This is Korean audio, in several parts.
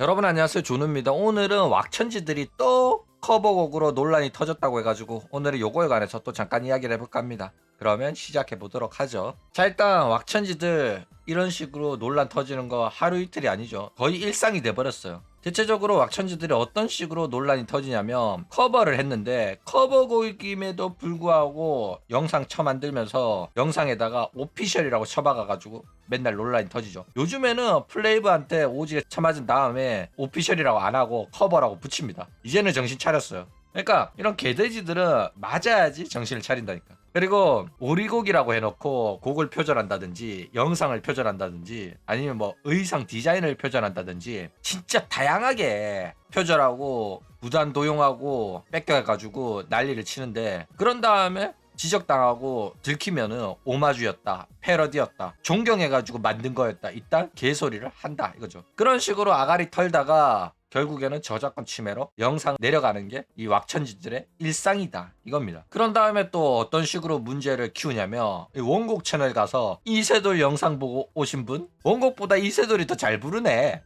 여러분 안녕하세요. 조누입니다. 오늘은 왁천지들이 또 커버곡으로 논란이 터졌다고 해가지고 오늘은 요거에 관해서 또 잠깐 이야기를 해볼까 합니다. 그러면 시작해 보도록 하죠. 자 일단 왁천지들 이런 식으로 논란 터지는 거 하루 이틀이 아니죠. 거의 일상이 돼버렸어요 대체적으로 왁천지들이 어떤 식으로 논란이 터지냐면 커버를 했는데 커버 곡임에도 불구하고 영상 쳐 만들면서 영상에다가 오피셜이라고 쳐박아가지고 맨날 논란이 터지죠. 요즘에는 플레이브한테 오지게 쳐맞은 다음에 오피셜이라고 안 하고 커버라고 붙입니다. 이제는 정신 차렸어요. 그러니까 이런 개돼지들은 맞아야지 정신을 차린다니까. 그리고 오리곡이라고 해놓고 곡을 표절한다든지 영상을 표절한다든지 아니면 뭐 의상 디자인을 표절한다든지 진짜 다양하게 표절하고 무단 도용하고 뺏겨가지고 난리를 치는데 그런 다음에 지적당하고 들키면은 오마주였다 패러디였다 존경해가지고 만든 거였다 이딴 개소리를 한다 이거죠 그런 식으로 아가리 털다가 결국에는 저작권 침해로 영상 내려가는 게 이 왁천지들의 일상이다 이겁니다. 그런 다음에 또 어떤 식으로 문제를 키우냐면 이 원곡 채널 가서 이세돌 영상 보고 오신 분 원곡보다 이세돌이 더 잘 부르네.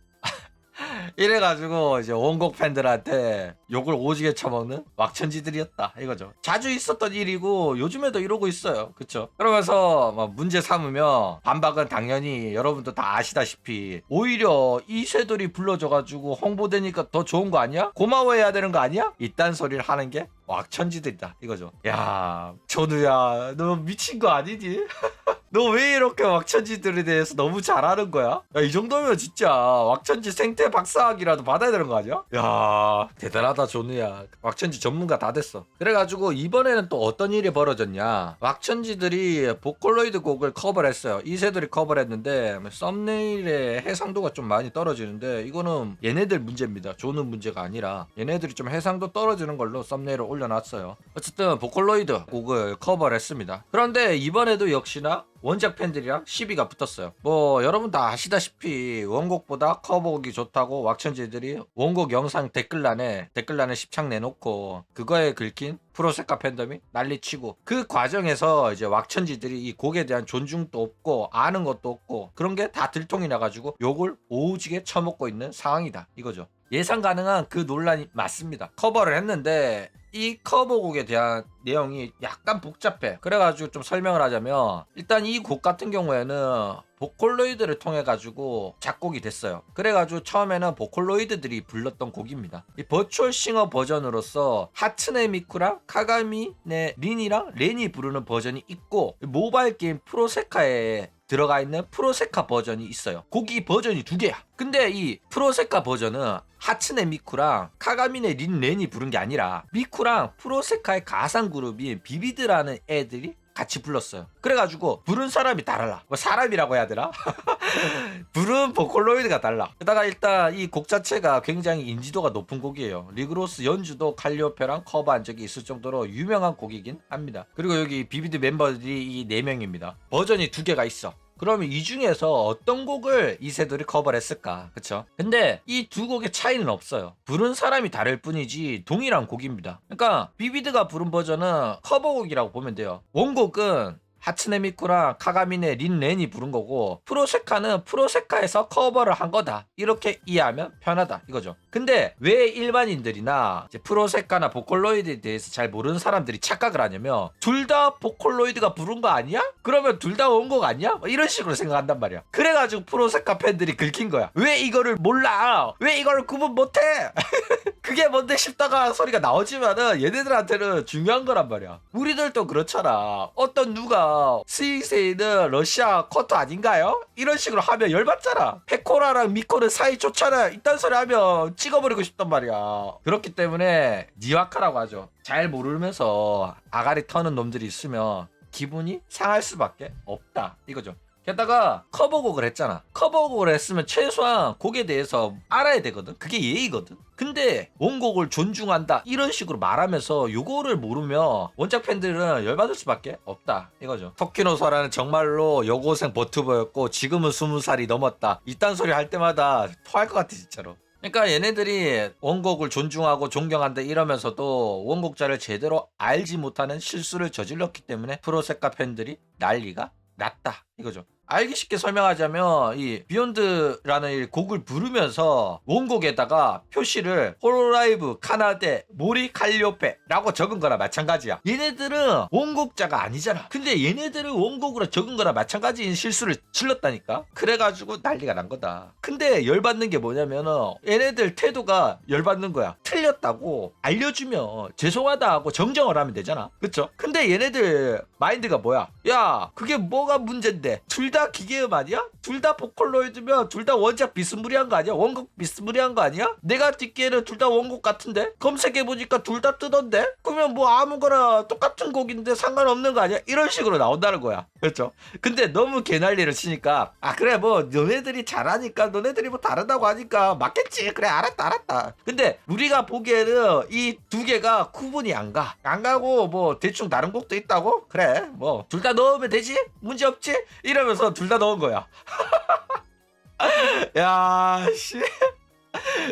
이래가지고 이제 원곡 팬들한테 욕을 오지게 쳐먹는 왁천지들이었다 이거죠. 자주 있었던 일이고 요즘에도 이러고 있어요. 그쵸? 그러면서 막 문제 삼으면 반박은 당연히 여러분도 다 아시다시피 오히려 이세돌이 불러줘가지고 홍보되니까 더 좋은 거 아니야? 고마워해야 되는 거 아니야? 이딴 소리를 하는 게 왁천지들이다 이거죠. 야 전우야 너 미친 거 아니니? 너 왜 이렇게 왁천지들에 대해서 너무 잘하는 거야? 야, 이 정도면 진짜 왁천지 생태 박사학이라도 받아야 되는 거 아니야? 야, 대단하다, 조누야. 왁천지 전문가 다 됐어. 그래가지고 이번에는 또 어떤 일이 벌어졌냐. 왁천지들이 보컬로이드 곡을 커버를 했어요. 이세들이 커버를 했는데, 썸네일의 해상도가 좀 많이 떨어지는데, 이거는 얘네들 문제입니다. 조는 문제가 아니라, 얘네들이 좀 해상도 떨어지는 걸로 썸네일을 올려놨어요. 어쨌든, 보컬로이드 곡을 커버를 했습니다. 그런데 이번에도 역시나 원작 팬들이랑 시비가 붙었어요. 뭐 여러분 다 아시다시피 원곡보다 커버곡이 좋다고 왁천지들이 원곡 영상 댓글란에 댓글란에 십창 내놓고 그거에 긁힌 프로세카 팬덤이 난리치고 그 과정에서 이제 왁천지들이 이 곡에 대한 존중도 없고 아는 것도 없고 그런 게 다 들통이 나가지고 욕을 오지게 처먹고 있는 상황이다 이거죠. 예상 가능한 그 논란이 맞습니다. 커버를 했는데 이 커버곡에 대한 내용이 약간 복잡해. 그래가지고 좀 설명을 하자면 일단 이 곡 같은 경우에는 보컬로이드를 통해 가지고 작곡이 됐어요. 그래가지고 처음에는 보컬로이드들이 불렀던 곡입니다. 이 버추얼 싱어 버전으로서 하츠네 미쿠랑 카가미네 린이랑 렌이 부르는 버전이 있고 모바일 게임 프로세카에 들어가 있는 프로세카 버전이 있어요. 곡이 버전이 두 개야. 근데 이 프로세카 버전은 하츠네 미쿠랑 카가미네 린 렌이 부른 게 아니라 미쿠랑 프로세카의 가상 그룹인 비비드라는 애들이 같이 불렀어요. 그래가지고 부른 사람이 다 달라. 뭐 사람이라고 해야 되나? 부른 보컬로이드가 달라. 게다가 일단 이 곡 자체가 굉장히 인지도가 높은 곡이에요. 리그로스 연주도 칼리오페랑 커버한 적이 있을 정도로 유명한 곡이긴 합니다. 그리고 여기 비비드 멤버들이 이 4명입니다. 버전이 두 개가 있어. 그러면 이 중에서 어떤 곡을 이세돌이 커버를 했을까? 그쵸? 근데 이 두 곡의 차이는 없어요. 부른 사람이 다를 뿐이지 동일한 곡입니다. 그러니까 비비드가 부른 버전은 커버곡이라고 보면 돼요. 원곡은 하츠네 미쿠랑 카가미네 린 렌이 부른 거고 프로세카는 프로세카에서 커버를 한 거다. 이렇게 이해하면 편하다. 이거죠. 근데 왜 일반인들이나 프로세카나 보컬로이드에 대해서 잘 모르는 사람들이 착각을 하냐면 둘 다 보컬로이드가 부른 거 아니야? 그러면 둘 다 원곡 아니야? 뭐 이런 식으로 생각한단 말이야. 그래가지고 프로세카 팬들이 긁힌 거야. 왜 이거를 몰라? 왜 이거를 구분 못해 그게 뭔데 싶다가 소리가 나오지만은 얘네들한테는 중요한 거란 말이야. 우리들도 그렇잖아. 어떤 누가 스윙세이는 러시아 커터 아닌가요? 이런 식으로 하면 열받잖아. 페코라랑 미코는 사이 좋잖아. 이딴 소리 하면 찍어버리고 싶단 말이야. 그렇기 때문에 니와카라고 하죠. 잘 모르면서 아가리 터는 놈들이 있으면 기분이 상할 수밖에 없다. 이거죠. 게다가 커버곡을 했잖아. 커버곡을 했으면 최소한 곡에 대해서 알아야 되거든. 그게 예의거든. 근데 원곡을 존중한다 이런 식으로 말하면서 요거를 모르면 원작 팬들은 열받을 수밖에 없다 이거죠. 토키노사라는 정말로 여고생 버튜버였고 지금은 스무 살이 넘었다. 이딴 소리 할 때마다 토할 것 같아 진짜로. 그러니까 얘네들이 원곡을 존중하고 존경한다 이러면서도 원곡자를 제대로 알지 못하는 실수를 저질렀기 때문에 프로세카 팬들이 난리가 났다 이거죠. 알기 쉽게 설명하자면 이 비욘드라는 이 곡을 부르면서 원곡에다가 표시를 홀로라이브 카나데 모리 칼리오페라고 적은 거나 마찬가지야. 얘네들은 원곡자가 아니잖아. 근데 얘네들은 원곡으로 적은 거나 마찬가지인 실수를 질렀다니까. 그래가지고 난리가 난 거다. 근데 열받는 게 뭐냐면은 얘네들 태도가 열받는 거야. 틀렸다고 알려주면 죄송하다 하고 정정을 하면 되잖아. 그쵸? 근데 얘네들 마인드가 뭐야? 야, 그게 뭐가 문제인데? 둘 다 기계음 아니야? 둘 다 보컬로이드면 둘 다 원작 비스무리한 거 아니야? 원곡 비스무리한 거 아니야? 내가 듣기에는 둘 다 원곡 같은데? 검색해보니까 둘 다 뜨던데? 그러면 뭐 아무거나 똑같은 곡인데 상관없는 거 아니야? 이런 식으로 나온다는 거야. 그렇죠? 근데 너무 개난리를 치니까 아 그래 뭐 너네들이 잘하니까 너네들이 뭐 다르다고 하니까 맞겠지. 그래 알았다 알았다. 근데 우리가 보기에는 이 두 개가 구분이 안 가. 안 가고 뭐 대충 다른 곡도 있다고? 그래 뭐 둘 다 넣으면 되지? 문제 없지? 이러면서 둘 다 넣은 거야. 야, 씨.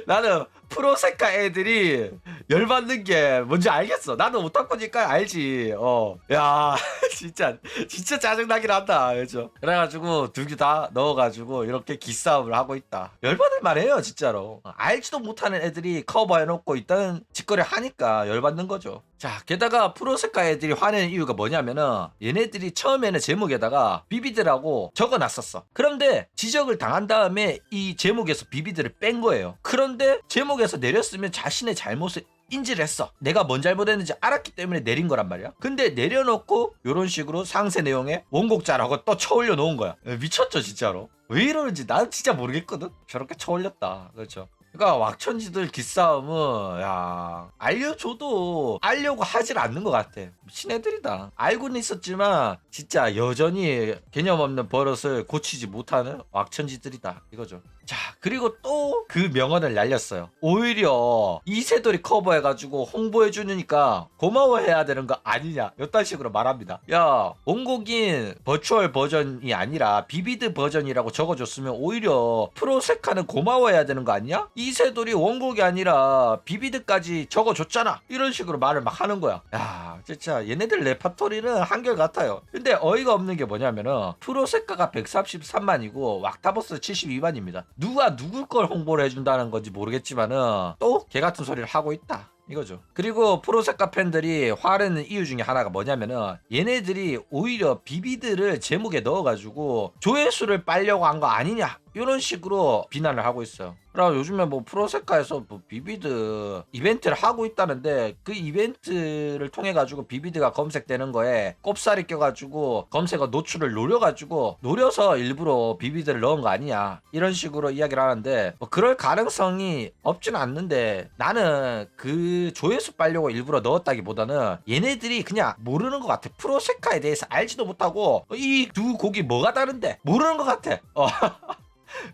나는 프로세카 애들이 열받는 게 뭔지 알겠어. 나는 오타쿠니까 알지. 어. 야, 진짜, 진짜 짜증나긴 한다. 그죠? 그래가지고 두 개 다 넣어가지고 이렇게 기싸움을 하고 있다. 열받을 만해요, 진짜로. 알지도 못하는 애들이 커버해놓고 있다는 짓거리 하니까 열받는 거죠. 자, 게다가 프로세카 애들이 화내는 이유가 뭐냐면은 얘네들이 처음에는 제목에다가 비비드라고 적어 놨었어. 그런데 지적을 당한 다음에 이 제목에서 비비드를 뺀 거예요. 그런데 제목에서 내렸으면 자신의 잘못을 인지를 했어. 내가 뭔 잘못했는지 알았기 때문에 내린 거란 말이야. 근데 내려놓고 이런 식으로 상세 내용에 원곡자라고 또 쳐올려 놓은 거야. 미쳤죠, 진짜로. 왜 이러는지 난 진짜 모르겠거든. 저렇게 쳐올렸다. 그렇죠. 그러니까 왁천지들 기싸움은 야 알려줘도 알려고 하질 않는 것 같아. 미친 애들이다. 알고는 있었지만 진짜 여전히 개념 없는 버릇을 고치지 못하는 왁천지들이다. 이거죠. 자 그리고 또 그 명언을 날렸어요. 오히려 이세돌이 커버해가지고 홍보해주니까 고마워해야 되는 거 아니냐. 이딴 식으로 말합니다. 야 원곡인 버추얼 버전이 아니라 비비드 버전이라고 적어줬으면 오히려 프로세카는 고마워해야 되는 거 아니야? 이 세돌이 원곡이 아니라 비비드까지 적어줬잖아. 이런 식으로 말을 막 하는 거야. 야 진짜 얘네들 레파토리는 한결같아요. 근데 어이가 없는 게 뭐냐면은 프로세카가 133만이고 왁타버스 72만입니다. 누가 누굴 걸 홍보를 해준다는 건지 모르겠지만은 또 개같은 소리를 하고 있다. 이거죠. 그리고 프로세카 팬들이 화내는 이유 중에 하나가 뭐냐면은 얘네들이 오히려 비비드를 제목에 넣어가지고 조회수를 빨려고 한 거 아니냐 이런 식으로 비난을 하고 있어요. 그럼 요즘에 뭐 프로세카에서 뭐 비비드 이벤트를 하고 있다는데 그 이벤트를 통해 가지고 비비드가 검색되는 거에 꼽살이 껴가지고 검색어 노출을 노려가지고 노려서 일부러 비비드를 넣은 거 아니냐 이런 식으로 이야기를 하는데 뭐 그럴 가능성이 없지는 않는데 나는 그 조회수 빨려고 일부러 넣었다기보다는 얘네들이 그냥 모르는 것 같아 프로세카에 대해서 알지도 못하고 이 두 곡이 뭐가 다른데 모르는 것 같아 어.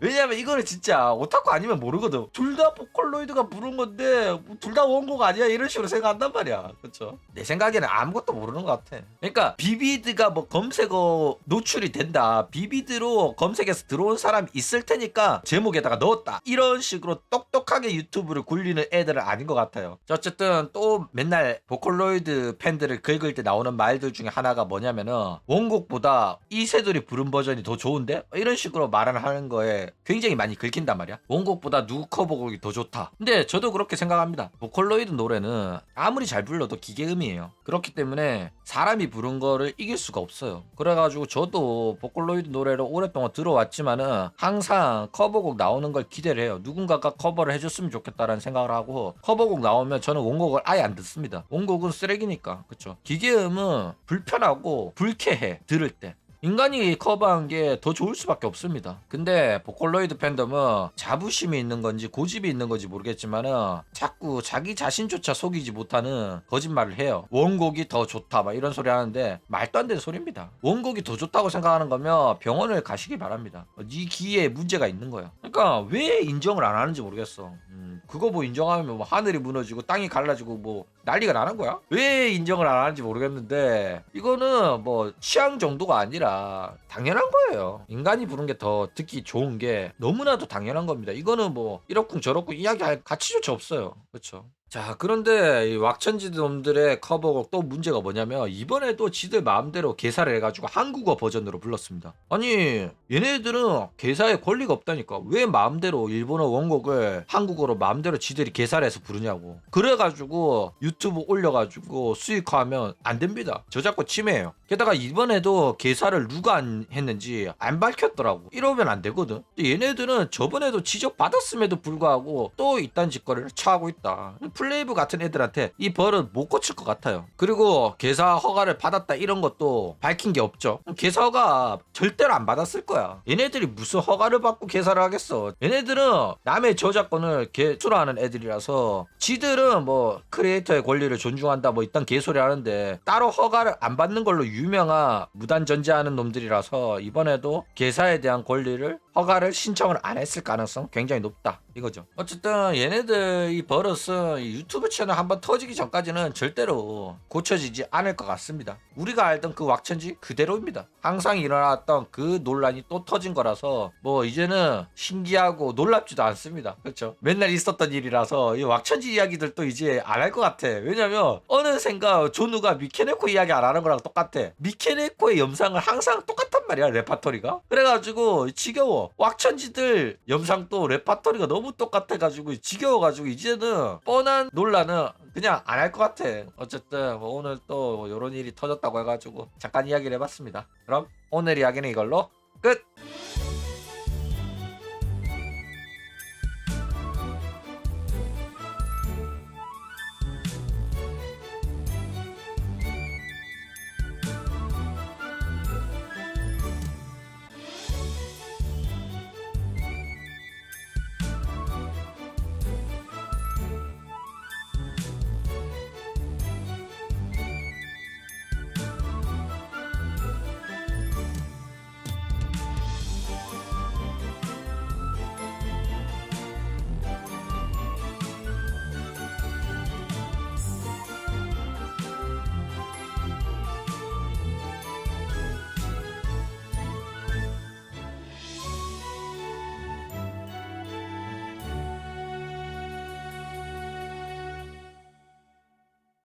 왜냐면 이거는 진짜 오타쿠 아니면 모르거든. 둘 다 보컬로이드가 부른 건데 둘 다 원곡 아니야 이런 식으로 생각한단 말이야. 그렇죠? 내 생각에는 아무것도 모르는 것 같아. 그러니까 비비드가 뭐 검색어 노출이 된다. 비비드로 검색해서 들어온 사람 있을 테니까 제목에다가 넣었다. 이런 식으로 똑똑하게 유튜브를 굴리는 애들은 아닌 것 같아요. 자, 어쨌든 또 맨날 보컬로이드 팬들을 긁을 때 나오는 말들 중에 하나가 뭐냐면은 원곡보다 이세돌이 부른 버전이 더 좋은데 이런 식으로 말을 하는 거에 굉장히 많이 긁힌단 말이야. 원곡보다 누구 커버곡이 더 좋다. 근데 저도 그렇게 생각합니다. 보컬로이드 노래는 아무리 잘 불러도 기계음이에요. 그렇기 때문에 사람이 부른 거를 이길 수가 없어요. 그래가지고 저도 보컬로이드 노래를 오랫동안 들어왔지만은 항상 커버곡 나오는 걸 기대를 해요. 누군가가 커버를 해줬으면 좋겠다라는 생각을 하고 커버곡 나오면 저는 원곡을 아예 안 듣습니다. 원곡은 쓰레기니까. 그쵸? 기계음은 불편하고 불쾌해. 들을 때. 인간이 커버한 게 더 좋을 수밖에 없습니다. 근데 보컬로이드 팬덤은 자부심이 있는 건지 고집이 있는 건지 모르겠지만은 자꾸 자기 자신조차 속이지 못하는 거짓말을 해요. 원곡이 더 좋다 막 이런 소리 하는데 말도 안 되는 소리입니다. 원곡이 더 좋다고 생각하는 거면 병원을 가시기 바랍니다. 네 귀에 문제가 있는 거야. 그러니까 왜 인정을 안 하는지 모르겠어. 음, 그거 뭐 인정하면 뭐 하늘이 무너지고 땅이 갈라지고 뭐 난리가 나는 거야? 왜 인정을 안 하는지 모르겠는데 이거는 뭐 취향 정도가 아니라 당연한 거예요. 인간이 부른 게 더 듣기 좋은 게 너무나도 당연한 겁니다. 이거는 뭐 이렇쿵 저렇쿵 이야기할 가치조차 없어요. 그렇죠? 자 그런데 이 왁천지 놈들의 커버곡 또 문제가 뭐냐면 이번에도 지들 마음대로 개사를 해가지고 한국어 버전으로 불렀습니다. 아니 얘네들은 개사에 권리가 없다니까 왜 마음대로 일본어 원곡을 한국어로 마음대로 지들이 개사를 해서 부르냐고. 그래가지고 유튜브 올려가지고 수익화하면 안 됩니다. 저작권 침해예요 게다가 이번에도 개사를 누가 안 했는지 안 밝혔더라고. 이러면 안 되거든. 얘네들은 저번에도 지적 받았음에도 불구하고 또 이딴 짓거리를 처하고 있다. 플레이브 같은 애들한테 이 벌은 못 고칠 것 같아요. 그리고 개사 허가를 받았다 이런 것도 밝힌 게 없죠. 개사 허가 절대로 안 받았을 거야. 얘네들이 무슨 허가를 받고 개사를 하겠어. 얘네들은 남의 저작권을 개수하는 애들이라서 지들은 뭐 크리에이터의 권리를 존중한다 뭐 이딴 개소리 하는데 따로 허가를 안 받는 걸로 유 명한 무단 전제하는 놈들이라서 이번에도 개사에 대한 권리를 허가를 신청을 안 했을 가능성 굉장히 높다. 이거죠. 어쨌든 얘네들 이 버릇은 이 유튜브 채널 한번 터지기 전까지는 절대로 고쳐지지 않을 것 같습니다. 우리가 알던 그 왁천지 그대로입니다. 항상 일어났던 그 논란이 또 터진 거라서 뭐 이제는 신기하고 놀랍지도 않습니다. 그렇죠? 맨날 있었던 일이라서 이 왁천지 이야기들도 이제 안 할 것 같아. 왜냐면 어느샌가 조누가 미케네코 이야기 안 하는 거랑 똑같아. 미케네코의 영상을 항상 똑같단 말이야 레파토리가. 그래가지고 지겨워 왁천지들 영상도 레파토리가 너무 똑같아가지고 지겨워가지고 이제는 뻔한 논란은 그냥 안 할 것 같아. 어쨌든 뭐 오늘 또 이런 일이 터졌다고 해가지고 잠깐 이야기를 해봤습니다. 그럼 오늘 이야기는 이걸로 끝